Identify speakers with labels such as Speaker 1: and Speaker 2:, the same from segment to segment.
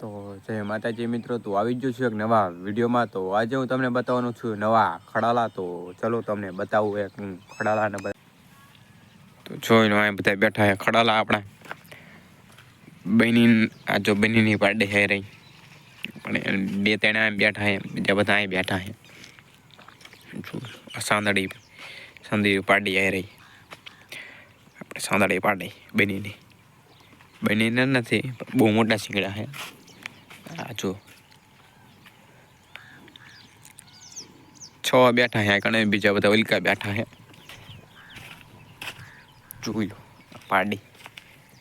Speaker 1: તો જય માતાજી મિત્રો, તો આવી જ છું એક નવા વિડીયોમાં. તો આજે હું તમને બતાવવાનું છું નવા ખડાલા. તો ચલો તમને બતાવું એક હું ખડાલાને તો જોઈ લો બધા બેઠા છે ખડાલા આપણા. બની આ જો બનીની પાડે હે રહી. પણ બે ત્રણ અહીં બેઠા છે, બીજા બધા અહીં બેઠા છે. આ સાંદડી સાંદડી પાડી આવી રહી. આપણે સાંદડી પાડી બનીની. બનીને નથી બહુ મોટા શીંગડા છે. આ જો છ બેઠા હે, કણે બીજા બધા ઓલકા બેઠા હે. જોઈ લો, પાડી.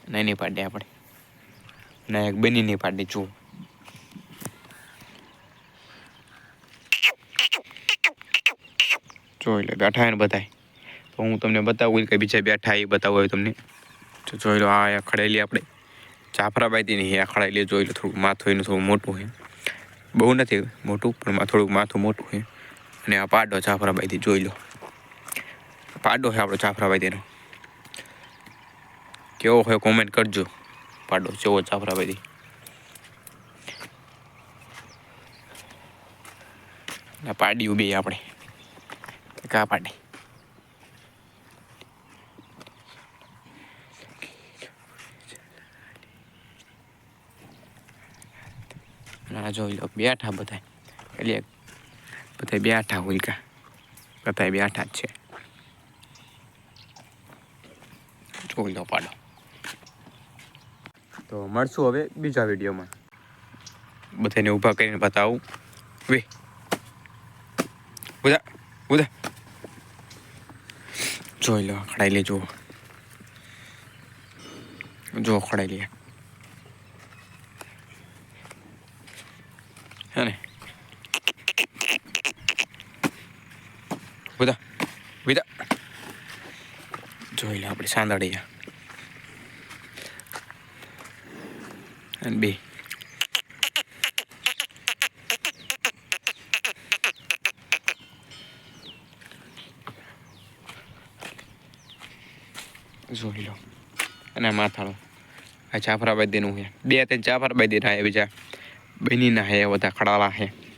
Speaker 1: નહીં નહીં પાડી આપણે. ના, એક બની નહીં પાડી જો જોઈ લો, બેઠા હે ને બધા તો હું તમને બતાવું કે બીજા બેઠા એ બતાવું તમને. તો જોઈ લો, આ ખડેલી આપણે. જાફરાબાદીની આ લે, જોઈ લો, થોડુંક માથું એનું થોડું મોટું છે બહુ નથી મોટું, પણ થોડુંક માથું મોટું છે અને આ પાડો જાફરાબાઈથી, જોઈ લો. પાડો છે આપણો જાફરાબાઈથીનો. કેવો હોય કોમેન્ટ કરજો. પાડો કેવો જાફરાબાઈથી. પાડી ઊભી આપણે. કા પાડી અને આ જોઈ લો બેઠા બધા એટલે બધા બેઠા હુલકા. બધા બેઠા જ છે. જોઈ લો પાડો. તો મળશું હવે બીજા વિડીયોમાં. બધાને ઊભા કરીને બતાવું. વે. ઉદા ઉદા જોઈ લો ખડાઈ લે જુઓ. જો ખડાઈ લે હે ને બધા વિદા જોઈ લે આપણે સાંદડિયા અને બે. જોઈ લો. અને માથાળો આ જાફરાબાદીનું છે. બે ત્રણ જાફરાબાદીના હે બીજા. બનીના હે બધા ખડાલા છે.